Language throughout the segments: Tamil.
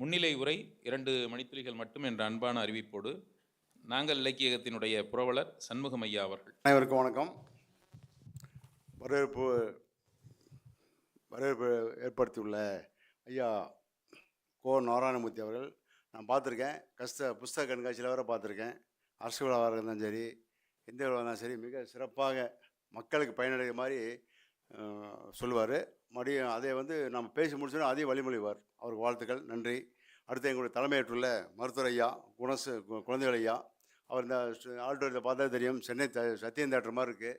முன்னிலை உரை இரண்டு மணித்துளிகள் மட்டும் என்ற அன்பான அறிவிப்போடு நாங்கள் இலக்கியகத்தினுடைய புரவலர் சண்முகம் ஐயா அவர்கள். அனைவருக்கும் வணக்கம். வரவேற்பு வரவேற்பு ஏற்படுத்தியுள்ள ஐயா கோ நாராயணமூர்த்தி அவர்கள். நான் பார்த்துருக்கேன். கஷ்ட புஸ்தக கண்காட்சியில் வர பார்த்துருக்கேன். அரசு விழாவாக இருந்தாலும் சரி எந்த விழாவாக இருந்தாலும் சரி மிக சிறப்பாக மக்களுக்கு பயனடைகிற மாதிரி சொல்லுவார். மறுபடியும் அதை வந்து நம்ம பேசி முடிச்சோன்னா அதையும் வழிமொழிவார். அவருக்கு வாழ்த்துக்கள் நன்றி. அடுத்து எங்களுடைய தலைமையேற்றுள்ள மருத்துவர் ஐயா குணசு கு- குழந்தைகள் ஐயா அவர் இந்த ஆல்டோரியத்தில் பார்த்தா தெரியும். சென்னை த சத்தியம் தேட்டர் மாதிரி இருக்குது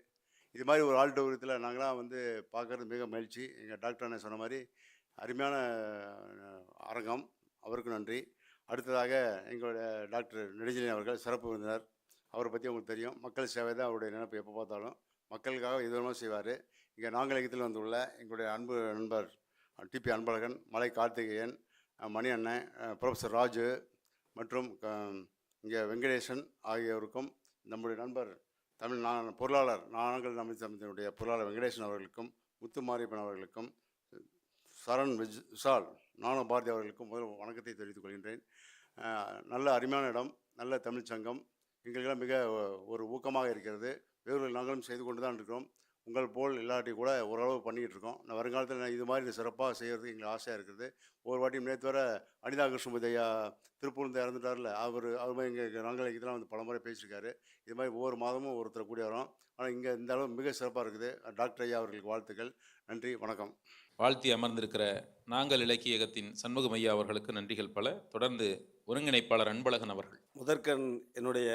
இது மாதிரி ஒரு ஆல்டோரியத்தில் நாங்களாம் வந்து பார்க்குறது மிக மகிழ்ச்சி. எங்கள் டாக்டர் அண்ணன் சொன்ன மாதிரி அருமையான அரங்கம். அவருக்கு நன்றி. அடுத்ததாக எங்களுடைய டாக்டர் நெடுஞ்சலின் அவர்கள் சிறப்பு விருந்தினர். அவரை பற்றி உங்களுக்கு தெரியும். மக்கள் சேவை தான் அவருடைய நினைப்பு எப்போ பார்த்தாலும். மக்களுக்காக இது செய்வார். இங்கே நாங்கலகத்தில் வந்துள்ள எங்களுடைய அன்பு நண்பர் டிபி அன்பழகன் மலை கார்த்திகேயன் மணி அண்ணன் ப்ரொஃபஸர் ராஜு மற்றும் க- இங்கே வெங்கடேசன் ஆகியோருக்கும் நம்முடைய நண்பர் தமிழ் நான் பொருளாளர் நாங்கள் தமிழ் சமயத்தினுடைய பொருளாளர் வெங்கடேசன் அவர்களுக்கும் முத்துமாரியப்பன் அவர்களுக்கும் சரண் விஜ் விஷால் நானும் பாரதி அவர்களுக்கும் முதல் வணக்கத்தை தெரிவித்துக் கொள்கின்றேன். நல்ல அருமையான இடம் நல்ல தமிழ்ச்சங்கம் எங்களுக்கெல்லாம் மிக ஒரு ஊக்கமாக இருக்கிறது. வேறு நாங்களும் செய்து கொண்டு தான் இருக்கிறோம். உங்கள் போல் இல்லாட்டி கூட ஓரளவு பண்ணிக்கிட்டு இருக்கோம் நான் வருங்காலத்தில் நான் இது மாதிரி சிறப்பாக செய்கிறதுக்கு எங்களுக்கு ஆசையாக இருக்குது. ஒரு வாட்டி நேற்று வர அனிதா கிருஷ்ணமூர்த்தி ஐயா திருப்பூர்ந்து இறந்துட்டார்ல அவர் அவர் மாதிரி எங்கள் நாங்கள் இதெல்லாம் வந்து பல முறை பேசியிருக்காரு. இது மாதிரி ஒவ்வொரு மாதமும் ஒருத்தர் கூடி வரோம். ஆனால் இங்கே இந்த அளவு மிக சிறப்பாக இருக்குது. டாக்டர் ஐயா அவர்களுக்கு வாழ்த்துக்கள். நன்றி வணக்கம். வாழ்த்தி அமர்ந்திருக்கிற நாங்கள் இலக்கியகத்தின் சண்முகம் ஐயா அவர்களுக்கு நன்றிகள் பல. தொடர்ந்து ஒருங்கிணைப்பாளர் அன்பழகன் அவர்கள். முதற்கண் என்னுடைய